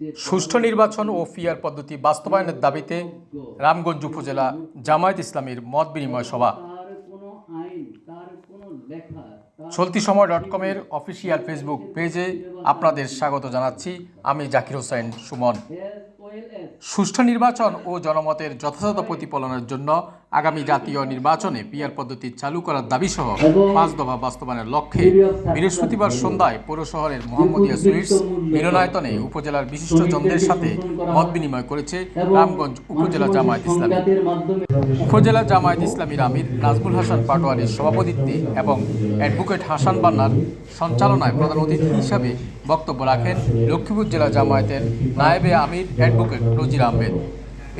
সুষ্ঠু নির্বাচন ও ফিয়ার পদ্ধতি বাস্তবায়নের দাবিতে রামগঞ্জ উপজেলা জামায়াত ইসলামের মত বিনিময় সভা। চলতি সময় ডট কমের অফিসিয়াল ফেসবুক পেজে আপনাদের স্বাগত জানাচ্ছি। আমি জাকির হোসেন সুমন। সুষ্ঠু নির্বাচন ও জনমতের যথাযথ প্রতিফলনের জন্য আগামী জাতীয় নির্বাচনে পিয়ার পদ্ধতি চালু করার দাবি সহ পাঁচ দফা বাস্তবায়নের লক্ষ্যে বৃহস্পতিবার সন্ধ্যায় পৌর শহরের মোহাম্মদিয়া সুইটস মিলনায়তনে উপজেলার বিশিষ্টজনদের সাথে মত বিনিময় করেছে রামগঞ্জ উপজেলা জামায়াত ইসলামী। উপজেলা জামায়াত ইসলামীর আমির নাজমুল হাসান পাটোয়ারির সভাপতিত্বে এবং অ্যাডভোকেট হাসান বান্নার সঞ্চালনায় প্রধান অতিথি হিসাবে বক্তব্য রাখেন লক্ষ্মীপুর জেলা জামায়াতের নায়েবে আমির, অ্যাডভোকেট নজির আহমেদ।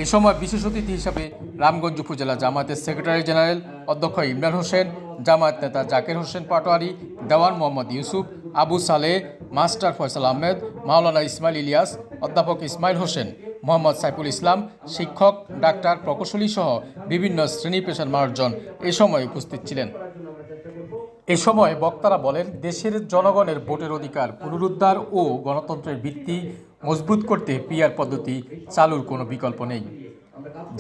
এ সময় বিশেষ অতিথি হিসাবে রামগঞ্জ উপজেলা জামায়াতের সেক্রেটারি জেনারেল অধ্যক্ষ ইমরান হোসেন, জামায়াত নেতা জাকির হোসেন পাটোয়ারি, দেওয়ান মোহাম্মদ ইউসুফ, আবু সালেহ মাস্টার ফয়সাল আহমেদ, মাওলানা ইসমাইল ইলিয়াস, অধ্যাপক ইসমাইল হোসেন, মোহাম্মদ সাইফুল ইসলাম, শিক্ষক, ডাক্তার, প্রকৌশলী সহ বিভিন্ন শ্রেণি পেশার মানুষজন এ সময় উপস্থিত ছিলেন। এ সময় বক্তারা বলেন, দেশের জনগণের ভোটের অধিকার পুনরুদ্ধার ও গণতন্ত্রের ভিত্তি মজবুত করতে পিআর পদ্ধতি চালুর কোনো বিকল্প নেই।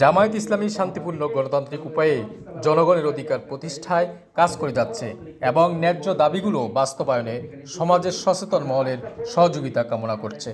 জামায়াত ইসলামী শান্তিপূর্ণ গণতান্ত্রিক উপায়ে জনগণের অধিকার প্রতিষ্ঠায় কাজ করে যাচ্ছে এবং ন্যায্য দাবিগুলো বাস্তবায়নে সমাজের সচেতন মহলের সহযোগিতা কামনা করছে।